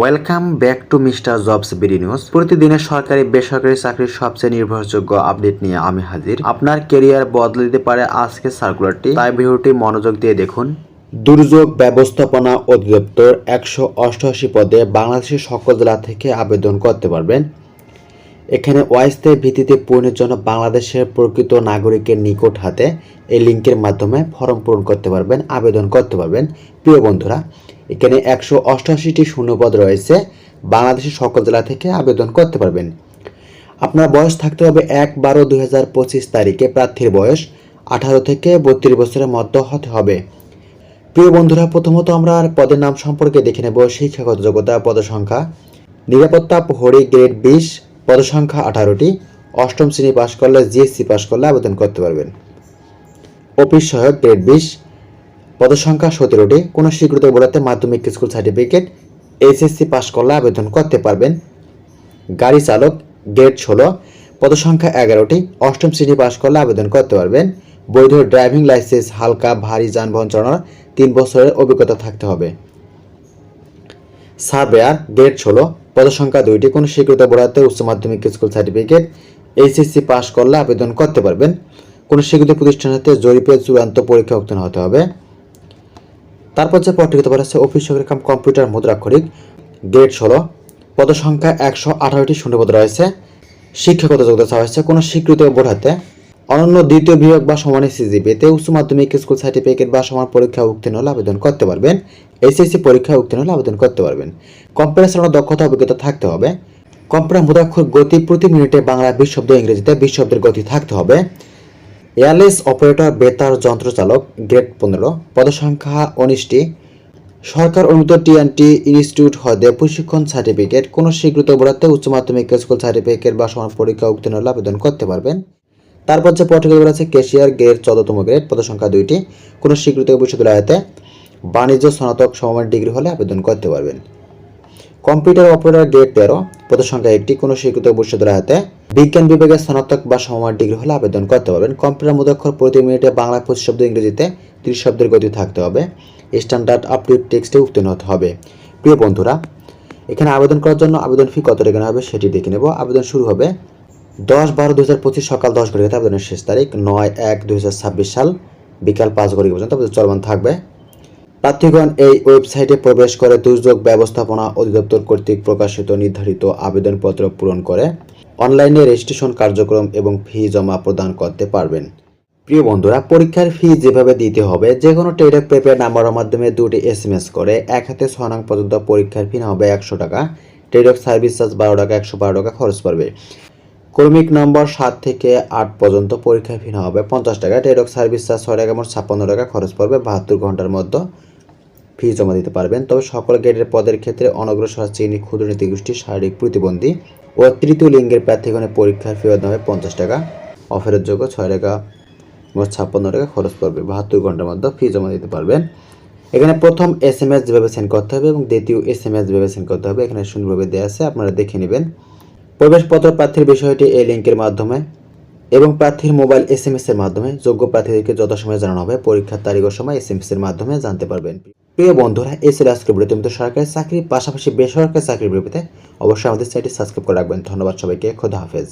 Welcome back to mister jobs BD news প্রতিদিনের সরকারি বেসরকারি চাকরির সবচেয়ে নির্ভরযোগ্য আপডেট নিয়ে আমি হাজির। আপনার কেরিয়ার বদলে দিতে পারে আজকের সার্কুলারটি তাই ভিডিওটি মনোযোগ দিয়ে দেখুন। দুর্যোগ ব্যবস্থাপনা অধিদপ্তর একশো অষ্টআশি পদে বাংলাদেশের সকল জেলা থেকে আবেদন করতে পারবেন। এখানে অস্থায়ী ভিত্তিতে পূরণের জন্য বাংলাদেশের প্রকৃত নাগরিকের নিকট হাতে এই লিঙ্কের মাধ্যমে ফর্ম পূরণ করতে পারবেন, আবেদন করতে পারবেন। প্রিয় বন্ধুরা এখানে একশো অষ্টআশিটি শূন্যপদ রয়েছে। বাংলাদেশের সকল জেলা থেকে আবেদন করতে পারবেন। আপনার বয়স থাকতে হবে এক বারো দুই হাজার পঁচিশ তারিখে। প্রার্থীর বয়স আঠারো থেকে বত্রিশ বছরের মধ্যে হতে হবে। প্রিয় বন্ধুরা, প্রথমত আমরা আর পদের নাম সম্পর্কে দেখে নেব। শিক্ষাগত যোগ্যতা পদসংখ্যা নিরাপত্তা, প্রহরী গ্রেড বিশ পদসংখ্যা আঠারোটি। অষ্টম শ্রেণি পাশ করলে জিএসসি পাশ করলে আবেদন করতে পারবেন। অফিস সহায়ক গ্রেড বিশ পদসংখ্যা সতেরোটি। কোনো স্বীকৃত বোর্ডাতে মাধ্যমিক স্কুল সার্টিফিকেট, এইচএসসি পাশ করলে আবেদন করতে পারবেন। গাড়ি চালক, গ্রেড ষোলো। পদসংখ্যা এগারোটি। অষ্টম শ্রেণি পাশ করলে আবেদন করতে পারবেন। বৈধ ড্রাইভিং লাইসেন্স, হালকা, ভারী যানবাহন চালানোর তিন বছরের অভিজ্ঞতা থাকতে হবে। সার্ভেয়ার, গ্রেড ষোলো। পদসংখ্যা দুইটি। কোনো স্বীকৃত বোর্ডাতে উচ্চ মাধ্যমিক স্কুল সার্টিফিকেট, এইচএসসি পাশ করলে আবেদন করতে পারবেন। কোনো স্বীকৃত প্রতিষ্ঠানের হাতে জরিপে চূড়ান্ত পরীক্ষা উত্তীর্ণ হতে হবে। তারপর যে পদটি হতে পারে অফিস সহকারী কাম কম্পিউটার মুদ্রাক্ষরিক গ্রেড ষোলো। পদসংখ্যা একশো আঠারোটি শূন্যপদ রয়েছে। শিক্ষাগত যোগ্যতা চাওয়া হয়েছে কোনো স্বীকৃত বোর্ড হাতে। অনন্য দ্বিতীয় বিভাগ বা সমানের সিজিপিতে উচ্চ মাধ্যমিক স্কুল সার্টিফিকেট বা সমান পরীক্ষা উত্তীর্ণ হলে আবেদন করতে পারবেন। এসএসসি পরীক্ষা উত্তীর্ণ হলে আবেদন করতে পারবেন। কম্পিউটার চালানোর দক্ষতা অভিজ্ঞতা থাকতে হবে। কম্পিউটার মুদ্রাক্ষর গতি প্রতি মিনিটে বাংলা বিশ শব্দ ইংরেজিতে বিশ শব্দের গতি থাকতে হবে। এয়ারলেস অপারেটর বেতার যন্ত্র চালক গ্রেড পনেরো, পদসংখ্যা উনিশটি। সরকার অনুমোদিত টিএনটি ইনস্টিটিউট হতে প্রশিক্ষণ সার্টিফিকেট, কোনো স্বীকৃত বোর্ডাতে উচ্চ মাধ্যমিক স্কুল সার্টিফিকেট বা সমান পরীক্ষা উত্তীর্ণ হলে আবেদন করতে পারবেন। তারপর যে পর্টিকুলার আছে কেশিয়ার গ্রেড চোদ্দতম গ্রেড পদসংখ্যা দুইটি। কোনো স্বীকৃত বিশ্ববিদ্যালয়তে বাণিজ্য স্নাতক সমমান ডিগ্রি হলে আবেদন করতে পারবেন। কম্পিউটার অপারেটর গ্রেড তেরো পদসংখ্যা একটি, কোনো স্বীকৃত বিশ্ববিদ্যালয়তে বিজ্ঞান বিভাগে স্নাতক বা সমমান ডিগ্রি হলে আবেদন করতে পারবেন কম্পিউটার মুদ্রাক্ষর প্রতি মিনিটে বাংলা পঁচিশ শব্দ ইংরেজিতে ত্রিশ শব্দের গতি থাকতে হবে। স্ট্যান্ডার্ড আপডেট টেক্সটে উত্তীর্ণ হতে হবে। প্রিয় বন্ধুরা, এখানে আবেদন করার জন্য আবেদন ফি কত টাকা হবে সেটি দেখে নেব। আবেদন শুরু হবে দশ বারো দু হাজার পঁচিশ সকাল দশ ঘটিকাতে আবেদনের শেষ তারিখ নয় এক দুই হাজার ছাব্বিশ সাল, বিকাল পাঁচ ঘটিকা পর্যন্ত। চলমান থাকবে। প্রার্থীগণ এই ওয়েবসাইটে প্রবেশ করে দুর্যোগ ব্যবস্থাপনা অধিদপ্তর কর্তৃক প্রকাশিত নির্ধারিত আবেদনপত্র পূরণ করে অনলাইনে রেজিস্ট্রেশন কার্যক্রম এবং ফি জমা প্রদান করতে পারবেন। প্রিয় বন্ধুরা, পরীক্ষার ফি যেভাবে দিতে হবে যে কোনো টেডক প্রিপেয়ার নাম্বারের মাধ্যমে দুটি এস এম এস করে, এক হাতে ছয় নং পর্যন্ত পরীক্ষার ফি হবে একশো টাকা টেডক সার্ভিস চার্জ বারো টাকা, একশো বারো টাকা খরচ পড়বে। ক্রমিক নম্বর সাত থেকে আট পর্যন্ত পরীক্ষা ফি হবে পঞ্চাশ টাকা টেডক সার্ভিস চার্জ ছয় টাকা মোট ছাপ্পান্ন টাকা খরচ পড়বে বাহাত্তর ঘণ্টার মধ্যে। ফি জমা দিতে পারবেন। তবে সকল গ্রেডের পদের ক্ষেত্রে অনগ্রসর চিনি ক্ষুদ্র নীতি গোষ্ঠী শারীরিক প্রতিবন্ধী ও তৃতীয় লিঙ্গের প্রার্থীগণের পরীক্ষার ফি হবে পঞ্চাশ টাকা অফারের যোগ্য ছয় টাকা, মোট ছাপ্পান্ন টাকা খরচ পড়বে। বাহাত্তর ঘণ্টার মধ্যে ফি জমা দিতে পারবেন। এখানে প্রথম এস এম এস যেভাবে সেন্ড করতে হবে এবং দ্বিতীয় এস এম এস যেভাবে সেন্ড করতে হবে, এখানে সুন্দরভাবে দেওয়া আছে, আপনারা দেখে নেবেন। প্রবেশপত্র প্রার্থীর বিষয়টি এই লিঙ্কের মাধ্যমে এবং প্রার্থীর মোবাইল এস এম এস এর মাধ্যমে যোগ্য প্রার্থীদেরকে যথাসময়ে জানানো হবে। পরীক্ষার তারিখ ও সময় এস এম এস এর মাধ্যমে জানতে পারবেন। প্রিয় বন্ধুরা, এই ছিল আজকের ভিডিও। তুমি তো সরকারি চাকরি পাশাপাশি বেসরকারি চাকরির বিরুদ্ধে অবশ্যই আমাদের চ্যানেলটি সাবস্ক্রাইব করে রাখবেন। ধন্যবাদ সবাইকে। খোদা হাফেজ।